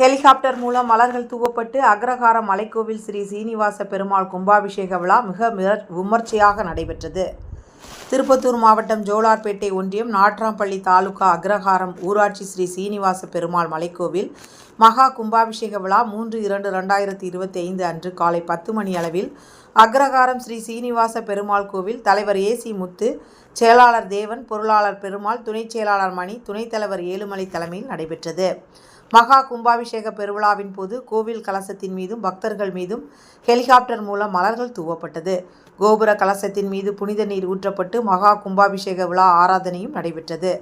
Helicopter மூலம் மலர்கள் தூவப்பட்டு அக்ரஹார மலைக்கோவில் ஸ்ரீ சீனிவாச பெருமாள் கும்பாபிஷேக விழா மிக விமர்சையாக நடைபெற்றது. திருப்பத்தூர் மாவட்டம் ஜோலார்பேட்டை ஒன்றியம் நாட்ராம்பள்ளி தாலுகா அக்ரஹாரம் ஊராட்சி ஸ்ரீ சீனிவாச பெருமாள் மலைக்கோவில் மகா கும்பாபிஷேக விழா மூன்று இரண்டு ரெண்டாயிரத்தி இருபத்தி ஐந்து அன்று காலை பத்து மணி அளவில் அக்ரஹாரம் ஸ்ரீ சீனிவாச பெருமாள் கோவில் தலைவர் ஏசி முத்து செயலாளர் தேவன் பொருளாளர் பெருமாள் துணைச் செயலாளர் மணி துணைத் தலைவர் ஏழுமலை தலைமையில் நடைபெற்றது. மகா கும்பாபிஷேக பெருவிழாவின் போது கோவில் கலசத்தின் மீதும் பக்தர்கள் மீதும் ஹெலிகாப்டர் மூலம் மலர்கள் தூவப்பட்டது. கோபுர கலசத்தின் மீது புனித நீர் ஊற்றப்பட்டு மகா கும்பாபிஷேக விழா ஆராதனையும் நடைபெற்றது.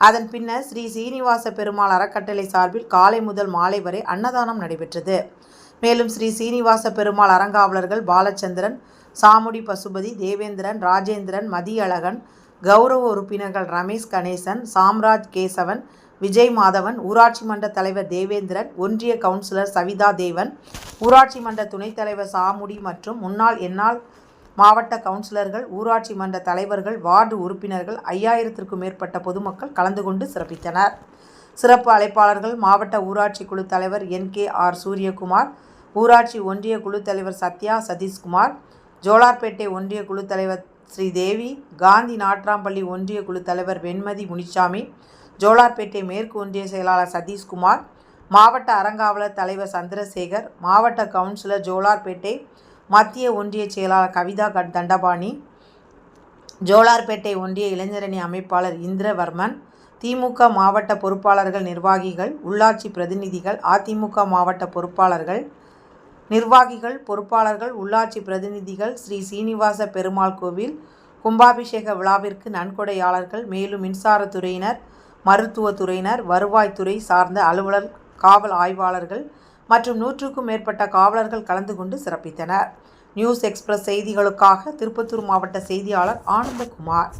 அதன் பின்னர் ஸ்ரீ சீனிவாச பெருமாள் அறக்கட்டளை சார்பில் காலை முதல் மாலை வரை அன்னதானம் நடைபெற்றது. மேலும் ஸ்ரீ சீனிவாச பெருமாள் அறங்காவலர்கள் பாலச்சந்திரன் சாமுடி பசுபதி தேவேந்திரன் ராஜேந்திரன் மதியழகன் கௌரவ உறுப்பினர்கள் ரமேஷ் கணேசன் சாம்ராஜ் கேசவன் விஜய் மாதவன் ஊராட்சி மன்ற தலைவர் தேவேந்திரன் ஒன்றிய கவுன்சிலர் சவிதா தேவன் ஊராட்சி மன்ற துணைத் தலைவர் சாமுடி மற்றும் முன்னாள் என்னால் மாவட்ட கவுன்சிலர்கள் ஊராட்சி மன்ற தலைவர்கள் வார்டு உறுப்பினர்கள் ஐயாயிரத்திற்கும் மேற்பட்ட பொதுமக்கள் கலந்து கொண்டு சிறப்பித்தனர். சிறப்பு அழைப்பாளர்கள் மாவட்ட ஊராட்சி குழு தலைவர் என். கே. ஆர். சூரியகுமார் ஊராட்சி ஒன்றிய குழு தலைவர் சத்யா சதீஷ்குமார் ஜோலார்பேட்டை ஒன்றிய குழு தலைவர் ஸ்ரீதேவி காந்தி நாட்ராம்பள்ளி ஒன்றிய குழு தலைவர் வெண்மதி முனிசாமி ஜோலார்பேட்டை மேற்கு ஒன்றிய செயலாளர் சதீஷ்குமார் மாவட்ட அறங்காவலர் தலைவர் சந்திரசேகர் மாவட்ட கவுன்சிலர் ஜோலார்பேட்டை மத்திய ஒன்றிய செயலாளர் கவிதா கட் தண்டபாணி ஜோலார்பேட்டை ஒன்றிய இளைஞரணி அமைப்பாளர் இந்திரவர்மன் திமுக மாவட்ட பொறுப்பாளர்கள் நிர்வாகிகள் உள்ளாட்சி பிரதிநிதிகள் அதிமுக மாவட்ட பொறுப்பாளர்கள் நிர்வாகிகள் பொறுப்பாளர்கள் உள்ளாட்சி பிரதிநிதிகள் ஸ்ரீ சீனிவாச பெருமாள் கோவில் கும்பாபிஷேக விழாவிற்கு நன்கொடையாளர்கள் மேலும் மின்சாரத்துறையினர் மருத்துவத்துறையினர் வருவாய்த்துறை சார்ந்த அலுவலர் காவல் ஆய்வாளர்கள் மற்றும் நூற்றுக்கும் மேற்பட்ட காவலர்கள் கலந்து கொண்டு சிறப்பித்தனர். நியூஸ் எக்ஸ்பிரஸ் செய்திகளுக்காக திருப்பத்தூர் மாவட்ட செய்தியாளர் ஆனந்தகுமார்.